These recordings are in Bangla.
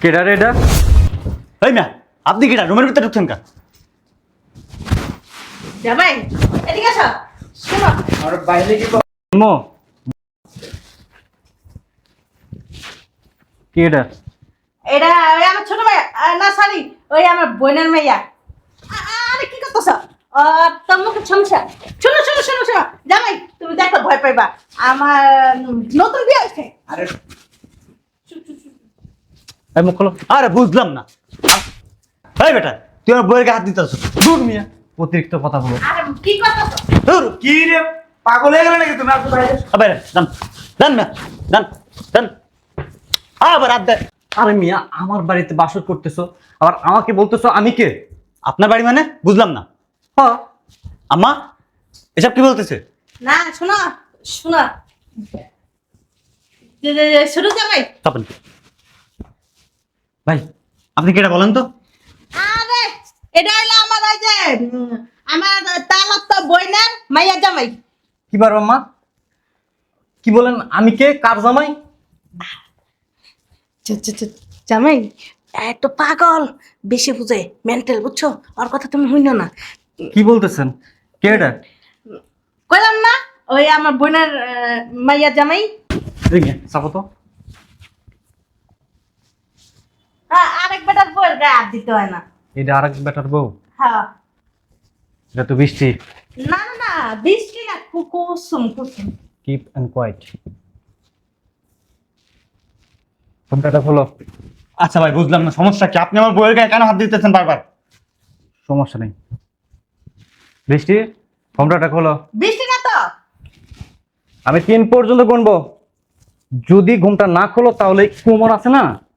কেডা রে এটা? এই মিয়া আপনি কিটা রুমের ভিতরে ঢুকছেন কা জামাই এদিকে আসো। শোনো। আর বাইরে কি মো কি এটা ওই আমার ছোট ভাই না সরি ওই আমার বোনের আ- আরে কি করতেছ? তোর মুখে সমস্যা। শোনো শোনো শোনো শোনো। জামাই তুমি দেখো ভয় পাইবা। আমার নতুন বিয়ে হয়েছে। আরে এই মুখ খোলো। আরে বুঝলাম না। এই বেটা তুই আমার বইয়ের হাত দিতে দূর মিয়া। অতিরিক্ত কথা বলো। কি দূর কি রে? পাগল হয়ে গেলে নাকি তুমি? আর বাইরে। আবার দান দান মিয়া। দান দান আবার হাত দেয় আরে মিয়া আমার বাড়িতে বাসর করতেছো। আবার আমাকে বলতেছো আমি কে? আপনার বাড়ি মানে? বুঝলাম না। হ্যাঁ আম্মা এসব কি বলতেছে? না শোনা শোনা। শুরু জামাই। ভাই আপনি কি এটা বলেন তো? আরে এটা হলো আমার ওই যে উম, আমার তালাক তো বইনের মাইয়া জামাই। কি বার মা কি বলেন আমি কে? কার জামাই? চ- চ- চ- জামাই এত পাগল বেশি বুঝে মেন্টাল বুঝছ? ওর কথা তুমি শুনো না। কি বলতেছেন? কে এটা? কইলাম না ওই আমার বোনের আহ, মাইয়া জামাই। মিয়া তো হ্যাঁ আরেক বেটার বউয়ের গায়ে হাত দিতে হয় না। এটা আরেক বেটার বউ? হ্যাঁ। এটা তো বৃষ্টি। না না না বৃষ্টি না কু- Kusum Kusum keep and quiet ফোনটা খোলো। আচ্ছা ভাই বুঝলাম না সমস্যা কি? আপনি আমার বইয়ের গায়ে কেন হাত দিতেছেন বারবার? সমস্যা নেই। বৃষ্টি ফোনটা খোলো। বৃষ্টি না তো? আমি তিন পর্যন্ত গুনবো। যদি ঘুমটা না খোলো তাহলে কোমর আছে না?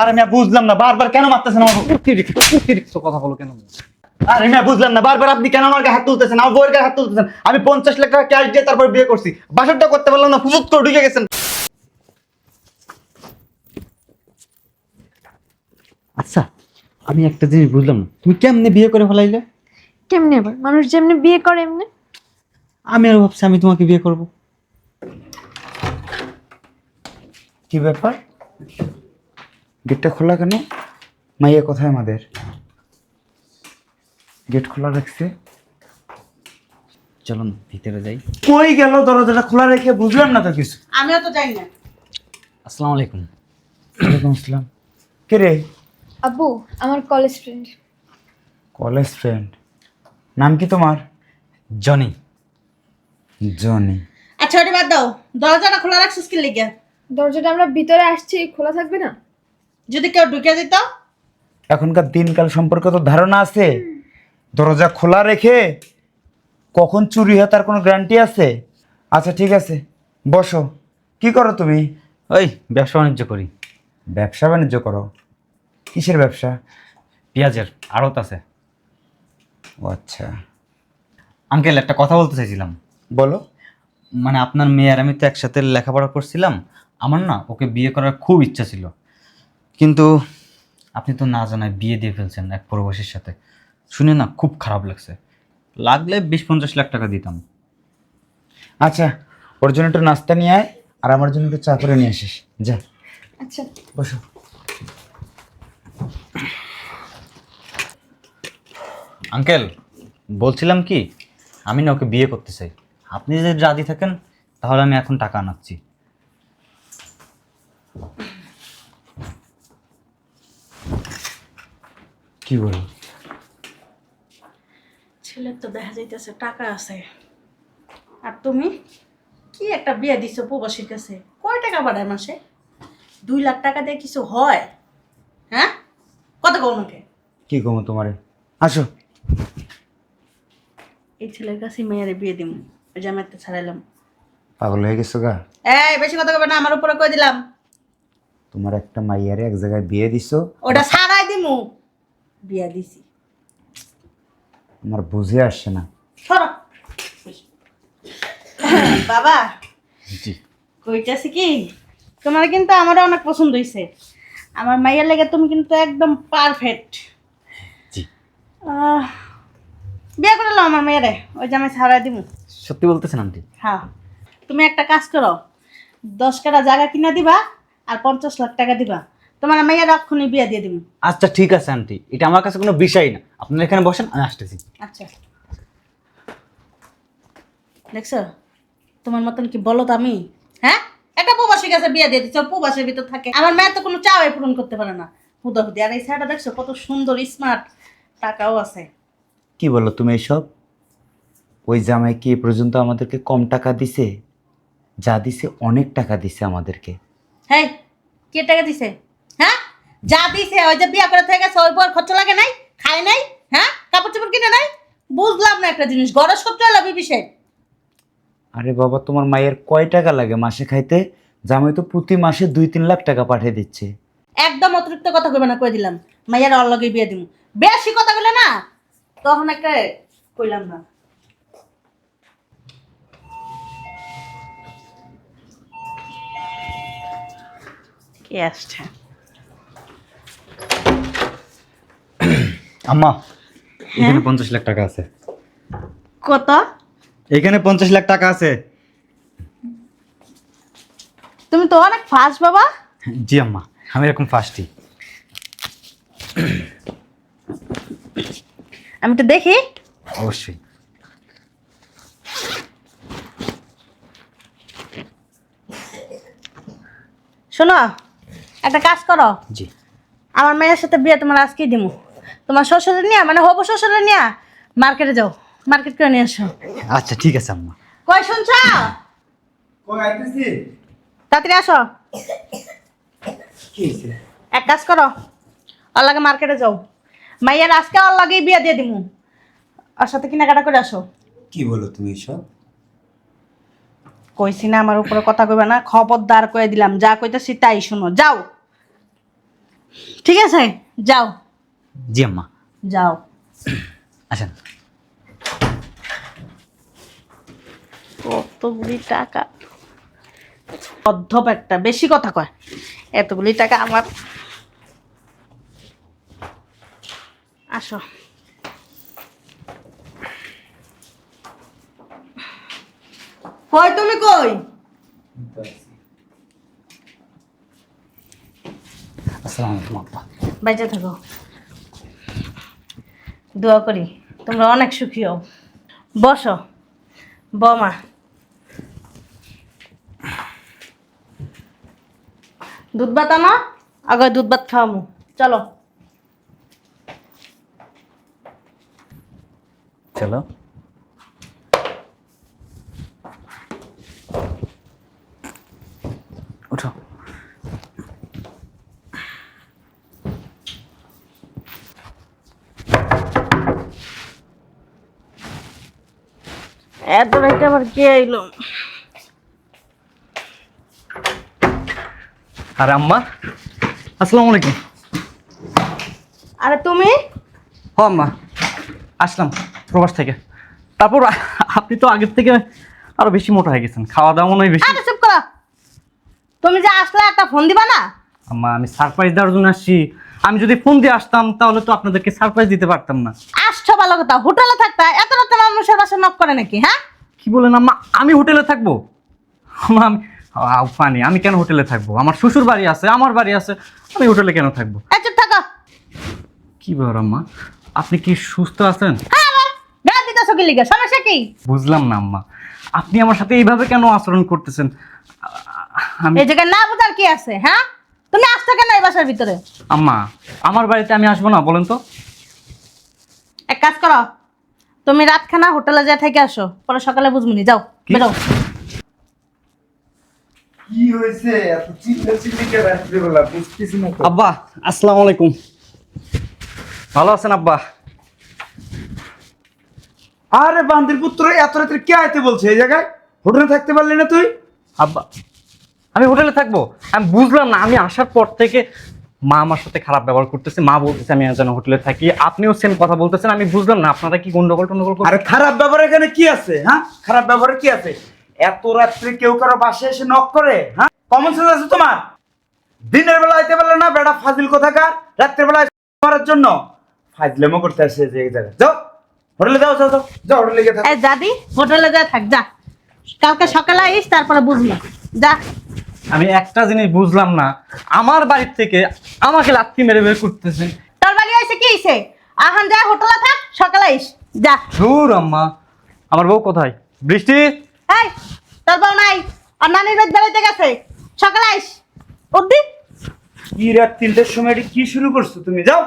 আরে মিয়া বুঝলাম না বারবার কেন মারতেছেন আমার অতিরিক্ত কথা বলো কেন আরে মিয়া বুঝলাম না বারবার আপনি কেন আমার গায়ে হাত তুলতেছেন? আমার বউয়ের গায়ে হাত তুলতেছেন? আমি পঞ্চাশ লাখ টাকা ক্যাশ দিয়ে তারপর বিয়ে করছি। বাসরটা করতে পারলাম না করে ঢুকে গেছেন। আচ্ছা আমি একটা জিনিস বুঝলাম না তুমি কেমনে বিয়ে করে ফেলাইলে? কেমনে আবার? মানুষ যেমনি বিয়ে করে এমনি। আমি আর ভাবছি আমি তোমাকে বিয়ে করব। কি ব্যাপার? গেটটা খোলা কেন? মাইয়া কোথায় আমাদের? গেট খোলা রাখছে। চলুন ভিতরে যাই। কই গেল দরজাটা খোলা রেখে? বুঝলাম না তো কিছু। আমিও তো জানি না। আসসালামু আলাইকুম। ওয়ালাইকুম আসসালাম। কে রে? আব্বু আমার কলেজ ফ্রেন্ড কলেজ ফ্রেন্ড নাম কি তোমার? জনি। জনি। আচ্ছা ওটা বাদ দাও। দরজাটা খোলা রাখছিস কি লিগে? দরজাটা আমরা ভিতরে আসছি খোলা থাকবে না? যদি কেউ ঢুকে দিত এখনকার দিনকাল সম্পর্কে তো ধারণা আছে। দরজা খোলা রেখে কখন চুরি হয় তার কোনো গ্যারান্টি আছে? আচ্ছা ঠিক আছে বসো। কি করো তুমি? ওই ব্যবসা বাণিজ্য করি। ব্যবসা বাণিজ্য করো? কিসের ব্যবসা? পেঁয়াজের আড়ত আছে। ও আচ্ছা। আঙ্কেল একটা কথা বলতে চাইছিলাম। বলো। মানে আপনার মেয়ে আর আমি তো একসাথে লেখাপড়া করছিলাম। আমার না ওকে বিয়ে করার খুব ইচ্ছা ছিল। কিন্তু আপনি তো না জানায় বিয়ে দিয়ে ফেলছেন এক পরবাসীর সাথে। শুনে না খুব খারাপ লাগছে। লাগলে বিশ পঞ্চাশ লাখ টাকা দিতাম। আচ্ছা ওর জন্য একটু নাস্তা নিয়ে আয় আর আমার জন্য একটু চা করে নিয়ে আসিস। যা। আচ্ছা। বসো। আঙ্কেল বলছিলাম কি আমি না ওকে বিয়ে করতে চাই। আপনি যদি রাজি থাকেন তাহলে আমি এখন টাকা আনাচ্ছি। কি বলো? ছেলের তো দেখা যাইতেছে টাকা আছে। আর তুমি? কি একটা বিয়ে দিছো প্রবাসীর কাছে? কয় টাকা বাড়ায় মাসে? দুই লাখ টাকা দিয়ে কিছু হয়? হ্যাঁ? কত কম আমাকে? কি কমো তোমারে? আসো। এই ছেলের কাছে মেয়েরে বিয়ে দিম। ওই যে আমি একটা ছাড়াইলাম। পাগল হয়ে গেছো গা? এই বেশি কথা কবে না আমার উপরে কই দিলাম? তোমার একটা মাইয়ারে এক জায়গায় বিয়ে দিছো। ওটা ছাড়াই দিমু। বিয়া দিছি। আমার বুঝে আসছে না। সরো। বাবা জি। কইতাছি কি? তোমার কিন্তু আমারও অনেক পছন্দ হয়েছে আমার মাইয়ার লেগে তুমি কিন্তু একদম পারফেক্ট জি। বিয়ে করে আমার মেয়েরে ওই যে আমি ছাড়াই দিমু। সত্যি বলতেছেন আন্টি? হ্যাঁ। তুমি একটা কাজ করো দশ কাটা জায়গা কিনা দিবা আর পঞ্চাশ লাখ টাকা দিবা। তোমার মেয়ের রক্ষণে বিয়ে দিয়ে দিব। আচ্ছা ঠিক আছে আন্টি। এটা আমার কাছে কোনো বিষয় না। আপনারা এখানে বসেন আমি আসতেছি। আচ্ছা। দেখছ? তোমার মতন কি বলো তো আমি? হ্যাঁ? একটা প্রবাসী কাছে বিয়ে দিয়ে দিচ্ছ প্রবাসের ভিতর থাকে। আমার মেয়ে তো কোনো চাওয়াই পূরণ করতে পারে না। হুদাহুদি আর এই ছেলেটা দেখছ কত সুন্দর স্মার্ট টাকাও আছে। কি বলো তুমি এসব? ওই জামাই কি এ পর্যন্ত আমাদেরকে কম টাকা দিছে? যা দিছে অনেক টাকা দিছে আমাদেরকে। হ্যাঁ কে টাকা দিছে? হ্যাঁ? যা দিছে ওই যে বিয়া করে থেকে গেছে ওই পর খরচ লাগে নাই খায় নাই হ্যাঁ? কাপড় চোপড় কিনে নাই? বুঝলাম না একটা জিনিস গড়ে সত্য এলো বিবিসে আরে বাবা তোমার মায়ের কয় টাকা লাগে মাসে খাইতে? জামাই তো প্রতি মাসে দুই তিন লাখ টাকা পাঠিয়ে দিচ্ছে। একদম অতিরিক্ত কথা কইবে না কই দিলাম। মাইয়ার অল্লগে বিয়ে দিমু। বেশি কথা বলে না তখন একটা কইলাম না। কে আসছে? আম্মা এখানে পঞ্চাশ লাখ টাকা আছে। কত? এখানে পঞ্চাশ লাখ টাকা আছে। তুমি তো অনেক ফাস্ট বাবা। জি আম্মা আমি এরকম ফার্স্টই আমি তো দেখি। অবশ্যই। শোনো একটা কাজ করো। জি। আমার মেয়ের সাথে বিয়ে তোমার আজকেই দিমু। তোমার শ্বশুরে নিয়ে মানে হবু শ্বশুরে নিয়ে মার্কেটে যাও মার্কেট করে নিয়ে আসো। আচ্ছা ঠিক আছে আম্মা। কই শুনছ? তাড়াতাড়ি আসো। এক কাজ করো ওর লাগে মার্কেটে যাও। মাইয়ার আজকে ওর লাগেই বিয়ে দিয়ে দিমু। ওর সাথে কেনাকাটা করে আসো। কি বলো তুমি এসব? কইছি না আমার উপরে কথা কইবে না খবরদার করে দিলাম যা কইতেছি তাই শুনো যাও। ঠিক আছে? যাও। জি আম্মা। যাও। আসেন। কতগুলি টাকা? অধ্যপ একটা বেশি কথা কয়। এতগুলি টাকা আমার। আসো। কই তুমি কই? আসসালামু আলাইকুম থাকো। দোয়া করি, তোমরা অনেক সুখী হও। বসো, বমা। দুধ ভাত আনো, আগে দুধ ভাত খাওয়ামু, চলো। চলো। এত রাইতে আবার কে আইলো? আরে আম্মা আসসালামু আলাইকুম। আরে তুমি? হ আম্মা আসলাম প্রবাস থেকে। তারপর আপনি তো আগের থেকে আরও বেশি মোটা হয়ে গেছেন খাওয়া দাওয়া মনে হয় বেশি। আরে চুপ করো। তুমি যে আসলে একটা ফোন দিবা না? আম্মা আমি সারপ্রাইজ দেওয়ার জন্য আসছি। আমি যদি ফোন দিয়ে আসতাম তাহলে তো আপনাদেরকে সারপ্রাইজ দিতে পারতাম না। আসছো ভালো কথা হোটেলে থাকতা এত রাতে মানুষের বাসা নক করে নাকি হ্যাঁ? কি বলেন আম্মা আমি হোটেলে থাকব? আম্মা আমি আউ, ফানি আমি কেন হোটেলে থাকব? আমার শ্বশুর বাড়ি আছে আমার বাড়ি আছে আমি হোটেলে কেন থাকব? এই চুপ থাকো। কি ব্যাপার আম্মা? আপনি কি সুস্থ আছেন? হ্যাঁ দিতেছো কি লিগে? সমস্যা কি? বুঝলাম না আম্মা। আপনি আমার সাথে এইভাবে কেন আচরণ করতেছেন? আ- আমি এই জায়গায় না বুঝার কি আছে হ্যাঁ? তুমি আসছো কেন এই বাসার ভিতরে? আম্মা আমার বাড়িতে আমি আসব না বলেন তো। এক কাজ করো তুমি রাতখানা হোটেলে যা থেকে আসো পরে সকালে বুঝবনি যাও বেরো। কি হয়েছে? এত চিল্লা চিল্লি কে রাত্রিবেলা বুঝতেছি না আব্বা আসসালামু আলাইকুম। ভালো আছেন আব্বা? আরে বান্দির পুত্র এত রাত্রে কে আইতে বলছে এই জায়গায়? হোটেলে থাকতে পারলি না তুই? আব্বা আমি হোটেলে থাকব। আমি বুঝলাম না আমি আসার পর থেকে মা আমার সাথে খারাপ ব্যবহার করতেছে মা বলতেছে আমি যেন হোটেলে থাকি। আপনিও সেম কথা বলতেছেন আমি বুঝলাম না আপনারা কি গন্ডগোল টন্ডগোল আরে খারাপ ব্যবহার এখানে কি আছে হ্যাঁ? খারাপ ব্যবহারে কি আছে? এত রাত্রে কেউ কারও বাসায় এসে নক করে হ্যাঁ? কমন সেন্স আছে তোমার? দিনের বেলা আইতে পারলে না বেটা ফাজিল কোথাকার? রাত্রের বেলা মারার জন্য। ফাজলেমো করতে আসে যে জায়গায়। যাও হোটেলে যাও যাও যাও যাও হোটেলে গিয়ে থাকো। এই দাদি হোটেলে যা থাক যা। কালকে সকালে আইস তারপরে বুঝবি। যা। আমি একটা জিনিস বুঝলাম না। আমার বাড়ির থেকে আমাকে লাথি মেরে বের করতেছেন। তোর বাড়ি হয়েছে কি হয়েছে? আহান যা হোটেলে থাক সকালে আইস। যা। ধুর আম্মা। আমার বউ কোথায়? বৃষ্টি? এই তোর বউ নাই আর নানির বাড়ি বেড়াইতে গেছে। সকালে আইস। উদ্দি কি রাত তিনটের সময় এটি কি শুরু করছ তুমি? যাও।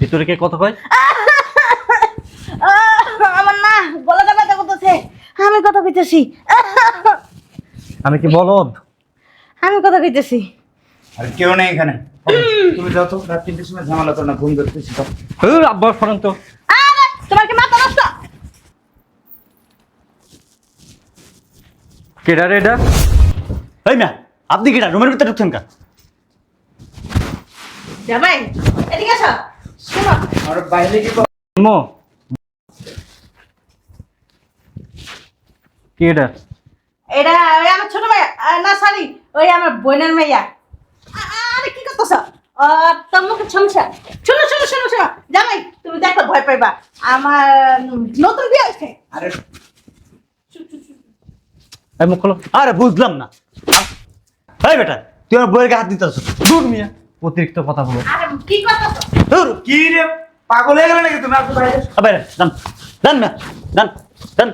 ভিতরে কে কথা কয়? আমার না গলাটা ব্যথা করতেছে। আমি কথা কইতেছি। আমি কি বলদ? আমি কথা কইতেছি। আর কেউ নেই এখানে। তুমি যাও তো রাত তিনটের সময় ঝামেলা করো না ঘুম ধরতেছি তো আব্বা ফরেন তো। আরে তোমার কি মাথা নষ্ট? কেডা রে এটা? এই মিয়া আপনি কিনা রুমের ভিতরে ঢুকছেন কা জামাই এদিকে আসো। শোনো। আর বাইরে কি মো। কি এটা এটা আমার ছোট ভাই না সরি ওই আমার বোনের মেয়া আরে কি করতেছ? তোর মুখে সমস্যা। শোনো শোনো শোনো শোনো। জামাই তুমি দেখো ভয় পাইবা। আমার নতুন বিয়ে হয়েছে। আরে এই মুখ খোলো। আরে বুঝলাম না। এই বেটা তুই আমার বইয়ের হাত দিতে দূর মিয়া। অতিরিক্ত কথা বলো। আরে কি করতেছ? দূর কি রে? পাগল হয়ে গেলে নাকি তুমি? আর বাইরে আবার দান দান মিয়া। দান দান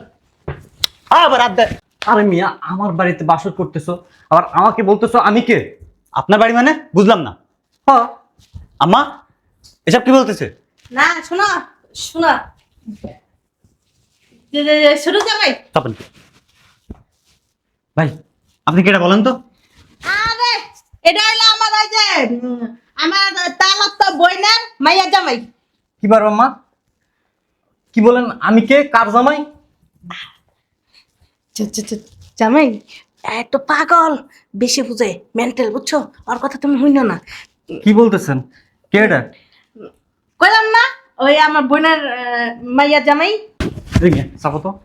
আবার হাত দেয় আরে মিয়া আমার বাড়িতে বাসর করতেছো আবার আমাকে বলতেছো আমি কে? আপনার বাড়ি মানে? বুঝলাম না। হ্যাঁ আম্মা এসব কি বলতেছে? না শোনো শোনো। শুরু তপন ভাই আপনি বলেন তো? আরে এটা হলো আমার ওই যে আমার তালাক তো বইনের মাইয়া জামাই। কি বার মা কি বলেন আমি কে? কার জামাই? জামাই। এত পাগল। বেশি বুঝে মেন্টাল বুঝছ? ওর কথা তুমি হইন না। কি বলতেছেন? কে এটা? কইলাম না ওই আমার বোনের মাইয়া জামাই। মিয়া তো।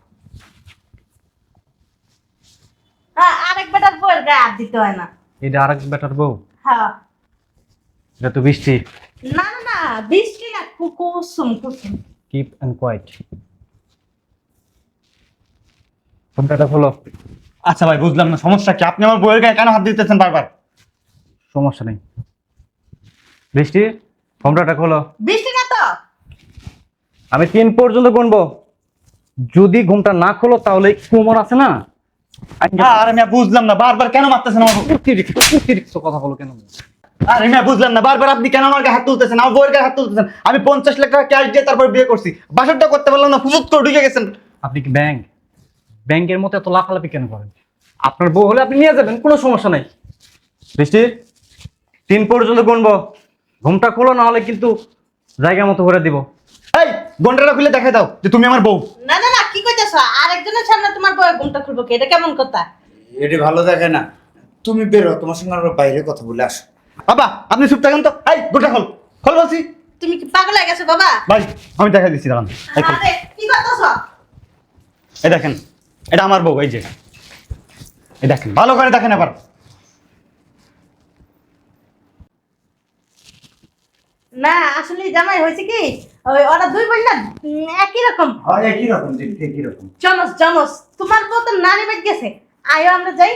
আরেক বেটার বউয়ের গায়ে হাত দিতে হয় না। এটা আরেক বেটার বউ? হ্যাঁ। এটা তো বৃষ্টি। না না না বৃষ্টি না কু- Kusum Kusum. Keep and quiet ফোনটা খোলো আচ্ছা ভাই বুঝলাম না সমস্যা কি? আপনি আমার বইয়ের গায়ে কেন হাত দিতেছেন বারবার? সমস্যা নেই। বৃষ্টি ফোনটা খোলো বৃষ্টি না তো? আমি তিন পর্যন্ত গুনবো। যদি ঘুমটা না খোলো তাহলে কোমর আছে না? আরে মিয়া বুঝলাম না বারবার কেন মারতেছেন আমার অতিরিক্ত কথা বলো কেন? আরে মিয়া বুঝলাম না বারবার আপনি কেন আমার গায়ে হাত তুলতেছেন? আমার বউয়ের গায়ে হাত তুলতেছেন। আমি পঞ্চাশ লাখ টাকা ক্যাশ দিয়ে তারপর বিয়ে করছি। বাসারটা করতে পারলাম না ফুসুত করে ঢুকে গেছেন। আপনি কি ব্যাংক ব্যাংকের মতো এত লাফালাফি কেন করেন? আপনার বউ হলে আপনি নিয়ে যাবেন কোনো সমস্যা নাই। বৃষ্টি তিন পর্যন্ত গুনবো। ঘুমটা খোলো না হলে কিন্তু জায়গা মতো করে দিব। এই ঘন্টাটা খুলে দেখে দাও যে তুমি আমার বউ। না না না কি কইতেছ? আরেকজনের সামনে তোমার বউয়ের ঘুমটা খুলবো কি? এটা কেমন কথা? এটি ভালো দেখে না। তুমি বেরো তোমার সঙ্গে আমরা বাইরে কথা বলে আসো। বাবা আপনি চুপ থাকেন তো। এই গোটা খোল। খোল বলছি। তুমি কি পাগল হয়ে গেছো বাবা? ভাই আমি দেখা দিচ্ছি দাঁড়ান। এই কি করতেছ? এই দেখেন। এটা আমার বউ এই যে। এই দেখেন ভালো করে দেখেন এবার। না আসলে জামাই হয়েছে কি? ওই ওরা দুই বোন না একই রকম। হয় একই রকম দেখতে একই রকম। চমস চমস তোমার বউ তো নানি বেদ গেছে। আয়ো আমরা যাই।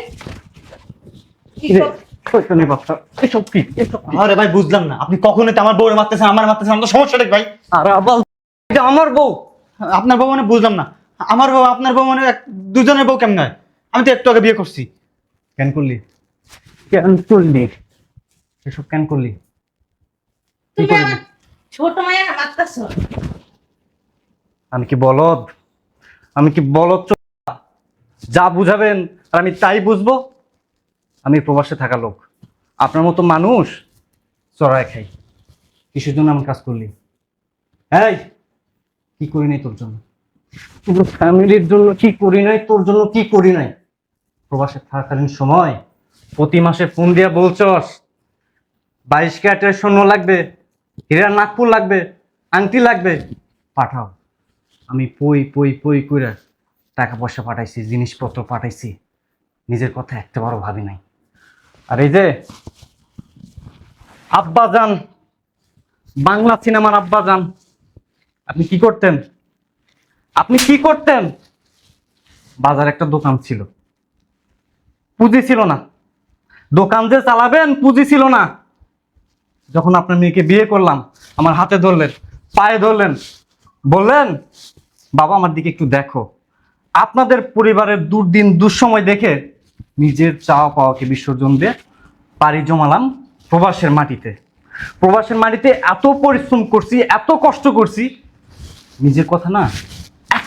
কি কর- শয়তানি বাচ্চা এসব কি? এসব আরে ভাই বুঝলাম না। আপনি কখনোই আমার বউরে মারতেছেন আমার মারতেছেন আমার সমস্যাটা ভাই। আর আবার আমার বউ। আপনার বউ মানে বুঝলাম না। আমার বউ আপনার বউ মানে এক- দুজনের বউ কেমন হয়? আমি তো একটু আগে বিয়ে করছি। কেন করলি? কেন করলি? এসব কেন করলি? তুমি আমার ছোট মায়ের মারতেছ আমি কি বলদ? আমি কি বলদ যা বুঝাবেন আর আমি তাই বুঝব? আমি প্রবাসে থাকা লোক। আপনার মতো মানুষ চড়ায় খাই। কিসের জন্য আমার কাজ করলি? এই কি করি নাই তোর জন্য? পুরো ফ্যামিলির জন্য কি করি নাই, তোর জন্য কি করি নাই? প্রবাসে থাকাকালীন সময়, প্রতি মাসে ফোন দিয়া বলছস, বাইশ ক্যারেটের স্বর্ণ লাগবে হীরার নাগপুর লাগবে, আংটি লাগবে, পাঠাও। আমি পই পই পই করে টাকা পয়সা পাঠাইছি, জিনিসপত্র পাঠাইছি, নিজের কথা একটাবারও ভাবি নাই। আর এই যে আব্বা যান বাংলা সিনেমার আব্বা যান আপনি কি করতেন? আপনি কি করতেন? বাজার একটা দোকান ছিল। পুঁজি ছিল না। দোকান যে চালাবেন, পুঁজি ছিল না। যখন আপনার মেয়েকে বিয়ে করলাম, আমার হাতে ধরলেন, পায়ে ধরলেন, বললেন, বাবা, আমার দিকে একটু দেখো। আপনাদের পরিবারের দুর্দিন, দুঃসময় দেখে নিজের চাওয়া পাওয়াকে বিসর্জন দিয়ে পাড়ি জমালাম প্রবাসের মাটিতে। প্রবাসের মাটিতে এত পরিশ্রম করছি, এত কষ্ট করছি, নিজের কথা না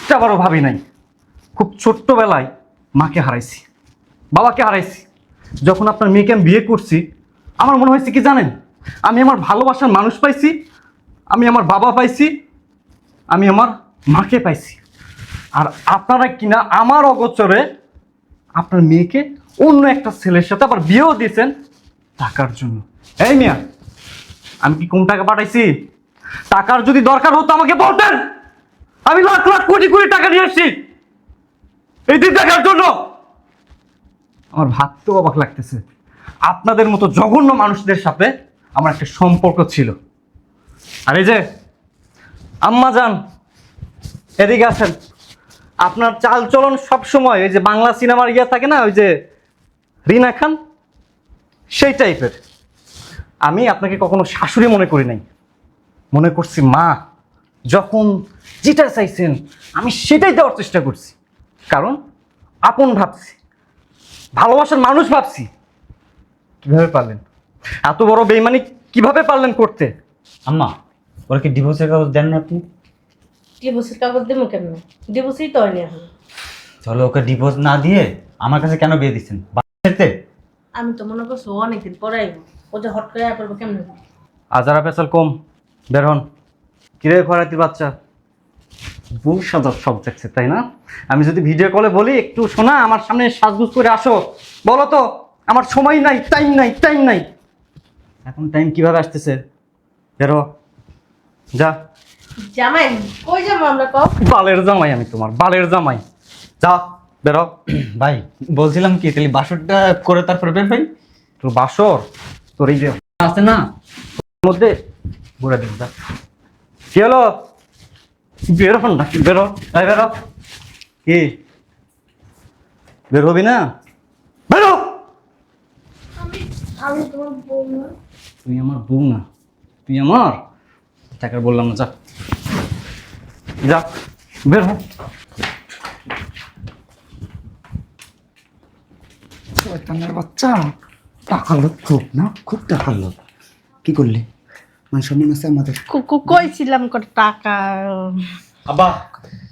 একটা বারও ভাবি নাই। খুব ছোট্টবেলায় মাকে হারাইছি, বাবাকে হারাইছি। যখন আপনার মেয়েকে আমি বিয়ে করছি, আমার মনে হয়েছে কি জানেন? আমি আমার ভালোবাসার মানুষ পাইছি, আমি আমার বাবা পাইছি, আমি আমার মাকে পাইছি। আর আপনারা কিনা আমার অগোচরে আপনার মেয়েকে অন্য একটা ছেলের সাথে আবার বিয়েও দিয়েছেন টাকার জন্য। এই মিয়া, আমি কি কোন টাকা পাঠাইছি? টাকার যদি দরকার হতো আমাকে বলতেন! আমি লাখ লাখ কোটি কোটি টাকা নিয়ে আসছি। এই দিন দেখার জন্য। আমার ভাবতেও অবাক লাগতেছে। আপনাদের মতো জঘন্য মানুষদের সাথে আমার একটা সম্পর্ক ছিল। আর এই যে আম্মা যান, এদিকে আছেন আপনার চাল চলন সবসময় ওই যে বাংলা সিনেমার ইয়ে থাকে না, ওই যে রিনা খান, সেই টাইপের আমি আপনাকে কখনো শাশুড়ি মনে করি নাই। মনে করছি মা। যখন যেটা চাইছেন আমি সেটাই দেওয়ার চেষ্টা করছি। কারণ আপন ভাবছি ভালোবাসার মানুষ ভাবছি। কীভাবে পারলেন? এত বড় বেইমানি কীভাবে পারলেন করতে? আম্মা ওরা কি ডিভোর্সের কাগজ দেন না আপনি? ডিভোর্সের কাগজ দেবো কেন? ডিভোর্সই তো হয়নি এখন। তাহলে ওকে ডিভোর্স না দিয়ে আমার কাছে কেন বিয়ে দিচ্ছেন? বাড়িতে আমি তো মনে করছি ও অনেকদিন পরে আইবো। ও যে হট করে পড়ব কেমন? আজারা পেশাল কম বের হন। কিরে খরাতির বাচ্চা? বউ সাজার সব দেখছে তাই না? আমি যদি ভিডিও কলে বলি একটু শোনা আমার সামনে সাজগুজ করে আসো। বলো তো আমার সময় নাই টাইম নাই টাইম নাই। এখন টাইম কীভাবে আসতেছে? বেরো। যা। জামাই কই যাব আমরা কও? বালের জামাই আমি তোমার বালের জামাই। যা বেরো। ভাই বলছিলাম কি তাহলে বাসরটা করে তারপরে বের ভাই তোর বাসর? তোর এই যে আছে না? মধ্যে ঘুরে দিন যা। কি হলো বের হন না বেরো? এই বেরো। কি? বের হবি না? বেরো! আমি আমি তোমার বউ না। তুই আমার বউ না। তুই আমার? টাকার বললাম না যা। যা বের হ। বাচ্চা। টাকা লোক খুব না? খুব টাকা লোক। কি করলে? মানে সম্মান আছে আমাদের। কো- কো- কইছিলাম কত টাকা আব্বা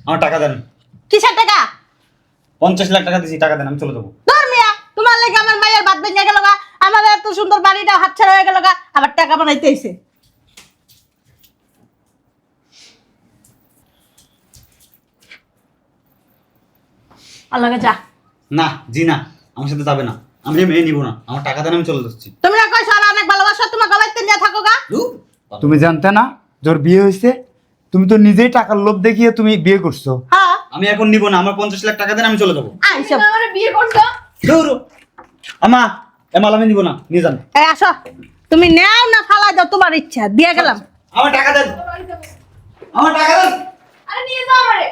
আমার টাকা দেন। কিসের টাকা? পঞ্চাশ লাখ টাকা দিছি টাকা দেন আমি চলে যাব। দরমিয়া তোমার লাগে আমার মায়ের বাদ ভেঙে গেল গা। আমার এত সুন্দর বাড়িটা হাতছাড়া হয়ে গেল গা। আবার টাকা বানাইতে আল্লাহকে যা। না জি না আমার সাথে যাবে না। আমি মেয়ে নিব না। আমার টাকা দেন আমি চলে যাচ্ছি। তুমি না কইছো আর অনেক ভালোবাসো তোমার গলাইতে নিয়ে থাকো গা। তুমি জানতে না জোর বিয়ে হয়েছে তুমি তো নিজেই টাকার লোভ দেখিয়ে তুমি বিয়ে করছ। হ্যাঁ। আমি এখন নিব না আমার পঞ্চাশ লাখ টাকা দেন আমি চলে যাব। বিয়ে করছ? আমা এ মাল আমি নিব না নিয়ে যান। এই আসো। তুমি নেও না ফালা দাও তোমার ইচ্ছা। দিয়ে গেলাম। আমার টাকা দেন। আমার টাকা দেন। আরে নিয়ে যাও আমারে।